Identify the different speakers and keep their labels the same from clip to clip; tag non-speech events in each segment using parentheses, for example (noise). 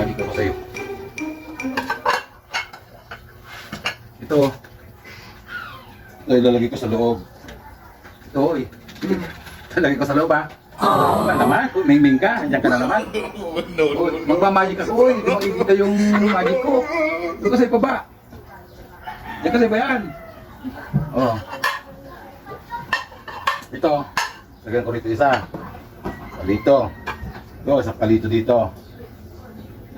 Speaker 1: magic ako sa'yo. Ito. Ito ilalagay ko sa loob. Ito, eh. (laughs) Ilalagay ko sa loob, ha? Oh. Ba naman? Kung mingming ka, nandiyan ka na naman.
Speaker 2: no,
Speaker 1: Oh, magmamagic ako, eh. Hindi makikita yung magic ko. Doon ka sa ibaba. Diyan ka sa ibayan. Oh. Ito. Lagyan ko rito isa. Palito. Ito, isang palito dito.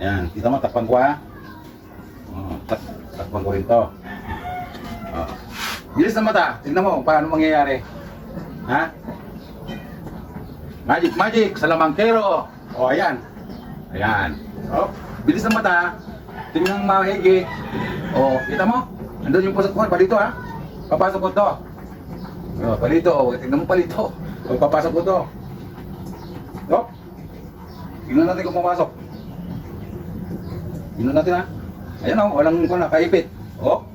Speaker 1: Yan. Kita mo, takpan ko ha. Oh, tak takpan ko rin to. Oh. Bilis na mata. Tingnan mo, paano mangyayari. Ha? Magic, magic, salamangkero. O, ayan. Ayan. Oh, bilis ng mata. Tingnan mahigi. O, kita mo? Andun yung pasok ko. Palito ha. Papasok ko to. O, palito. O, tingnan mo palito. O, papasok ko to. O. Tingnan natin kung pumasok. Tingnan natin ha. Ayan o, walang ko na, kaipit. O,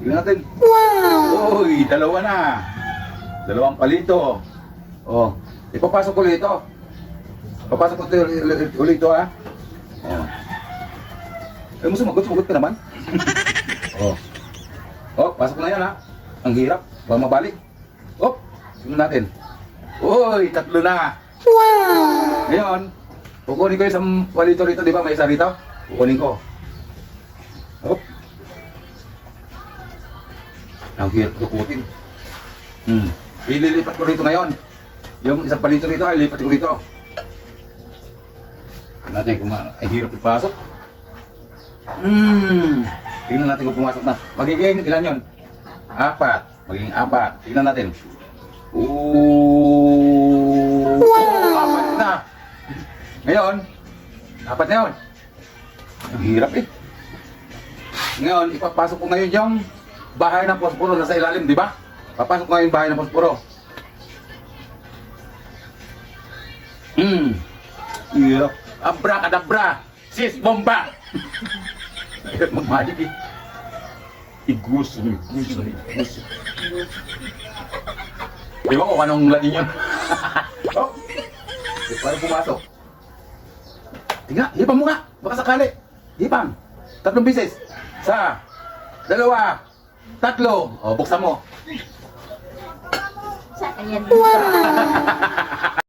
Speaker 1: tingnan natin. Wow! Uy, dalawa na. Dalawang palito. O, ipapasok ko ulit ito. Papasok ko ulit, ulit, ito ha. Oh. Eh, mo sumagot, sumagot ka naman. (laughs) oh. Oh, pasok na yan ha. Ang hirap. Baka mabalik. Oh, tingnan natin. Uy, tatlo na. Wow! Ngayon, kukunin ko isang palito rito, di ba? May isa rito. Kukunin ko. Oh. Ang hirap dukutin. Hmm. Ililipat ko rito ngayon. Yung isang palito rito, ay lipat ko rito. Natin kung ay hirap ipasok. Hmm. Tingnan natin kung pumasok na. Magiging ilan yun? Apat. Magiging apat. Tingnan natin. Ooh. Wow! Apat na. Ngayon, apat na yun. Ang hirap eh. Ngayon, ipapasok ko ngayon yung bahay ng posporo nasa ilalim, di ba? Papasok ko ngayon bahay ng posporo. Hmm. Hirap. Abracadabra. Sis bomba. (laughs) Magmagic eh. Iguso, iguso, iguso. Ba kung anong lagi yun? (laughs) oh. Paano pumasok? Tingnan, hipang mo nga. Baka sakali. Hipang. Tatlong bisis. Sa. Dalawa. Tatlo. O, buksan mo.
Speaker 3: Sa ayan. (laughs)